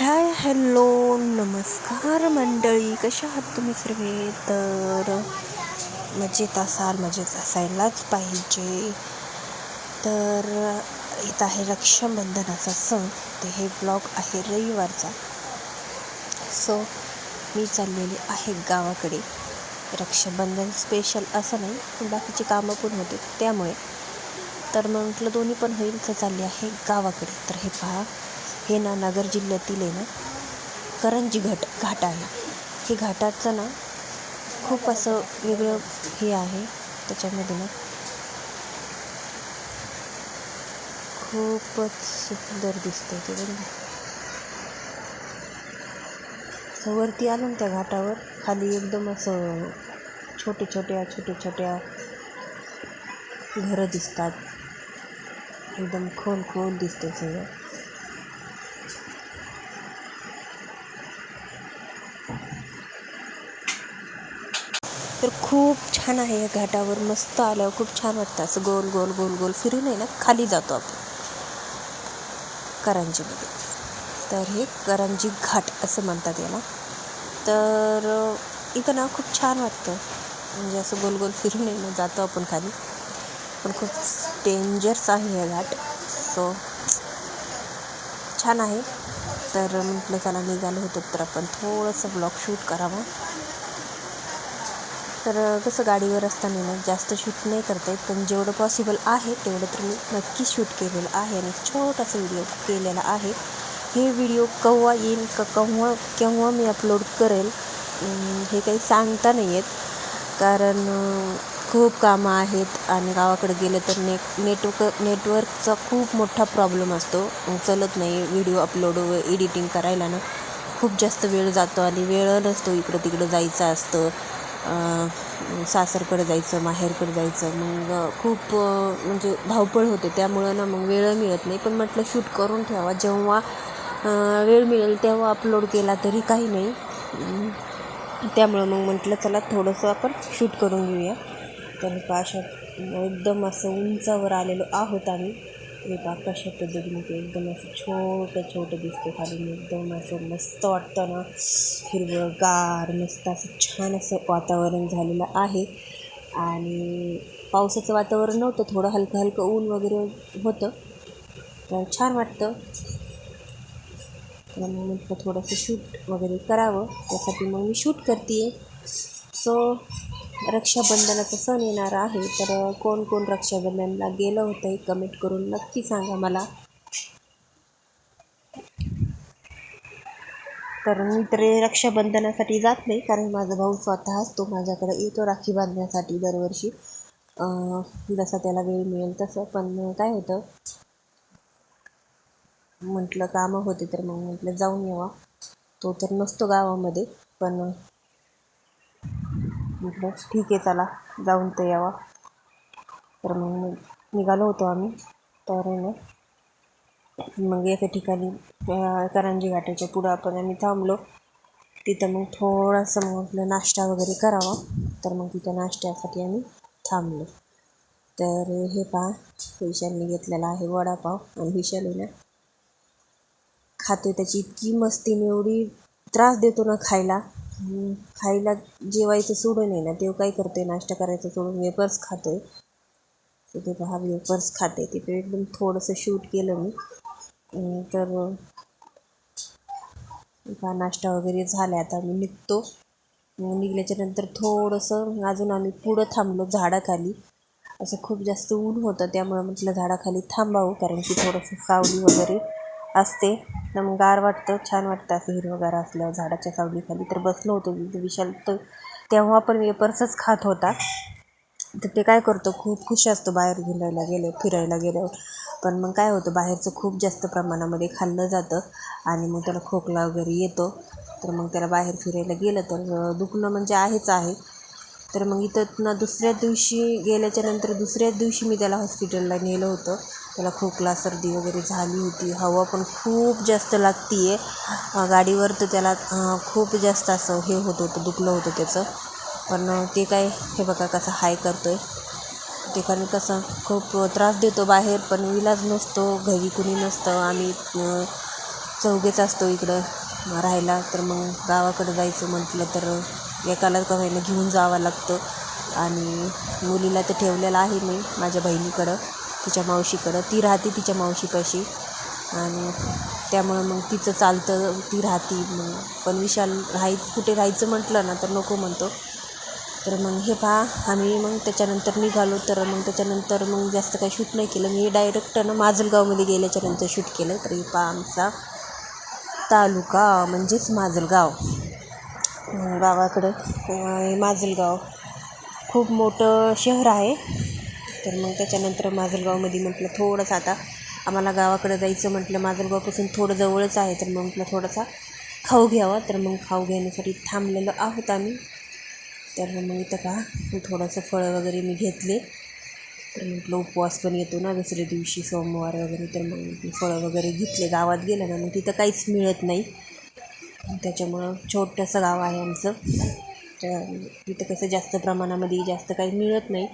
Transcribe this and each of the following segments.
Hi hello नमस्कार मंडळी कशा आहात तुम्ही सर्वे? तर मजेत असाल मजेत असायलाच पाहिजे. तर इथं आहे रक्षाबंधनाचा सण ते हे ब्लॉग आहे रविवारचा. सो मी चाललेली आहे गावाकडे. रक्षाबंधन स्पेशल असं नाही पण बाकीची कामं पण होते त्यामुळे. तर मग म्हटलं दोन्ही पण होईल तर चालली आहे गावाकडे. तर हे पहा हे ना नगर जिल्ह्यातील आहे ना करंजी घाट घाट आहे हे घाटाचं ना खूप असं वेगळं हे आहे त्याच्यामध्ये ना खूपच सुंदर दिसतं ते बघा वरती आलो ना त्या घाटावर खाली एकदम असं छोटे छोट्या छोट्या छोट्या घरं दिसतात. एकदम खोल खोल दिसते सगळं. तर खूप छान आहे या घाटावर. मस्त आल्यावर खूप छान वाटतं. असं गोल गोल गोल गोल फिरून आहे ना खाली जातो आपण. करंजीमध्ये. तर हे करंजी घाट असं म्हणतात याला. तर इथं ना खूप छान वाटतं. म्हणजे असं गोल गोल फिरून आहे ना जातो आपण खाली. पण खूप डेंजर्स आहे हे घाट. सो छान आहे. तर म्हटलं चला निघालो होतो तर आपण थोडंसं ब्लॉग शूट करावं. तर कसं गाडीवर असताना ना जास्त शूट नाही करता येत पण जेवढं पॉसिबल आहे तेवढं तर मी नक्की शूट केलेलं आहे आणि छोटासा व्हिडिओ केलेला आहे. हे व्हिडिओ केव्हा येईल का केव्हा केव्हा मी अपलोड करेल हे काही सांगता नाही येत. कारण खूप कामं आहेत आणि गावाकडे गेलं तर नेट नेटवर्क नेटवर्कचा खूप मोठा प्रॉब्लेम असतो. चलत नाही व्हिडिओ अपलोड एडिटिंग करायला ना. खूप जास्त वेळ जातो आणि वेळ नसतो इकडं तिकडं जायचं असतं. सासरकडे जायचं माहेरकडे जायचं मग खूप म्हणजे धावपळ होते. त्यामुळं ना मग वेळ मिळत नाही. पण म्हटलं शूट करून ठेवा. जेव्हा वेळ मिळेल तेव्हा अपलोड केला तरी काही नाही. त्यामुळं मग म्हटलं चला थोडंसं आपण शूट करून घेऊया. तर अशा एकदम असं उंचावर आलेलो आहोत आम्ही. एक आकाशात पद्धतीने ते एकदम असं छोटं छोटं दिसतं खाली. एकदम असं मस्त वाटतं ना. हिरवंगार मस्त असं छान असं वातावरण झालेलं आहे. आणि पावसाचं वातावरण नव्हतं थोडं हलकं हलकं ऊन वगैरे होतं. तर छान वाटतं. तर मग म्हटलं थोडंसं शूट वगैरे करावं. त्यासाठी मग मी शूट करते आहे सो रक्षाबंधनाचा सण येणार आहे तर कोण कोण रक्षाबंधनला गेलं होतं हे कमेंट करून नक्की सांगा मला. तर मी तर रक्षाबंधनासाठी जात नाही कारण माझा भाऊ स्वतःच तो माझ्याकडे येतो राखी बांधण्यासाठी दरवर्षी. जसा त्याला वेळ मिळेल तसं पण काय होतं म्हटलं कामं होते तर मग म्हटलं जाऊन यावा. तो तर नसतो गावामध्ये पण म्हटलं ठीक आहे चला जाऊन तर यावा. तर मग निघालो होतो आम्ही तर मग एका ठिकाणी करंजी घाटाच्या पुढं आपण आम्ही थांबलो. तिथं मग थोडासा मग आपलं नाश्ता वगैरे करावा. तर मग तिथं नाश्त्यासाठी आम्ही थांबलो. तर हे पहा विशालने घेतलेला आहे वडापाव आणि विशालीनं खाते खातो त्याची इतकी मस्तीने एवढी त्रास देतो ना खायला. खायला जेवायचं सोडून आहे ना तेव्हा काय करते नाश्ता करायचं सोडून वेपर्स खातो आहे ते पहा वेपर्स खाते. तिथे एकदम थोडंसं शूट केलं मी. तर का नाश्ता वगैरे झाला. आता मी निघतो. निघल्याच्या नंतर थोडंसं अजून आम्ही पुढं थांबलो झाडाखाली. असं खूप जास्त ऊन होतं त्यामुळं म्हटलं झाडाखाली थांबावं कारण की थोडंसं सावली वगैरे असते. तर मग गार वाटतं छान वाटतं असं हिरवगार असल्यावर झाडाच्या सावलीखाली तर बसलो होतो विशाल तर तेव्हा पण वेपर्सच खात होता. तर ते काय करतो खूप खुश असतो बाहेर घिरायला गेले फिरायला गेल्यावर पण मग काय होतं बाहेरचं खूप जास्त प्रमाणामध्ये खाल्लं जातं आणि मग त्याला खोकला वगैरे येतो. तर मग त्याला बाहेर फिरायला गेलं तर दुखणं म्हणजे आहेच आहे. तर मग इथं ना दुसऱ्या दिवशी गेल्याच्यानंतर दुसऱ्याच दिवशी मी त्याला हॉस्पिटलला नेलं होतं. त्याला खोकला सर्दी वगैरे झाली होती. हवा पण खूप जास्त लागती आहे गाडीवर तर त्याला खूप जास्त असं हे होत होतं दुखलं होतं त्याचं. पण ते काय हे बघा कसं हाय करतो आहे ते कारण कसं खूप त्रास देतो बाहेर पण इलाज नसतो घरी कुणी नसतं. आम्ही चौघेच असतो इकडं राहायला. तर मग गावाकडं जायचं म्हटलं तर एकाला का घेऊन जावं लागतं. आणि मुलीला तर ठेवलेलं आहे मी माझ्या बहिणीकडं. तिच्या मावशीकडं. ती राहते तिच्या मावशीपाशी. आणि त्यामुळं मग तिचं चालतं ती राहते. मग पण विशाल राहाय कुठे राहायचं म्हटलं ना तर नको म्हणतो. तर मग हे पहा आम्ही मग त्याच्यानंतर निघालो. तर मग त्याच्यानंतर मग जास्त काही शूट नाही केलं. मी डायरेक्ट ना माजलगावमध्ये गेल्याच्यानंतर शूट केलं. तर हे पहा आमचा तालुका म्हणजेच माजलगाव. गावाकडं माजलगाव खूप मोठं शहर आहे. तर मग त्याच्यानंतर माजलगावमध्ये म्हटलं थोडंसं आता आम्हाला गावाकडं जायचं म्हटलं माजलगावपासून थोडं जवळच आहे. तर मग म्हटलं थोडासा खाऊ घ्यावा. तर मग खाऊ घेण्यासाठी थांबलेलो आहोत आम्ही. तर मग इथं का थोडंसं फळं वगैरे मी घेतले. तर म्हटलं उपवास पण येतो ना दुसऱ्या दिवशी सोमवार वगैरे. तर मग फळं वगैरे घेतले गावात गेलं ना मग तिथं काहीच मिळत नाही. त्याच्यामुळं छोटंसं गाव आहे आमचं. तर तिथं कसं जास्त प्रमाणामध्ये जास्त काही मिळत नाही.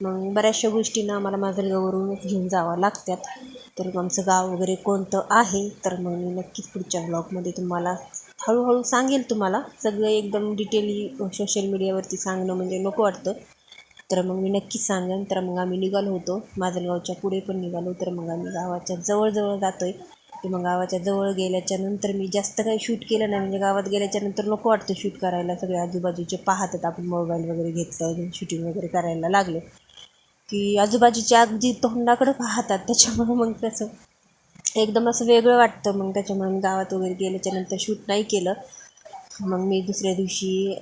मग बऱ्याचशा गोष्टींना आम्हाला माजलगाववरूनच घेऊन जावं लागतात. तर आमचं गाव वगैरे कोणतं आहे तर मग मी नक्कीच पुढच्या ब्लॉगमध्ये तुम्हाला हळूहळू सांगेल तुम्हाला. सगळं एकदम डिटेली सोशल मीडियावरती सांगणं म्हणजे नको वाटतं. तर मग मी नक्कीच सांगेन. तर मग आम्ही निघालो होतो. माजलगावच्या पुढे पण निघालो. तर मग आम्ही गावाच्या जवळजवळ जातो आहे की मग गावाच्या जवळ गेल्याच्यानंतर मी जास्त काही शूट केलं नाही. म्हणजे गावात गेल्याच्यानंतर नको वाटतं शूट करायला. सगळे आजूबाजूचे पाहतात. आपण मोबाईल वगैरे घेतलं शूटिंग वगैरे करायला लागलो. की आजूबाजूच्या अगदी तोंडाकडं पाहतात त्याच्यामुळे मग त्याचं एकदम असं वेगळं वाटतं. मग त्याच्यामुळे मी गावात वगैरे गेल्याच्यानंतर शूट नाही केलं. मग मी दुसऱ्या दिवशी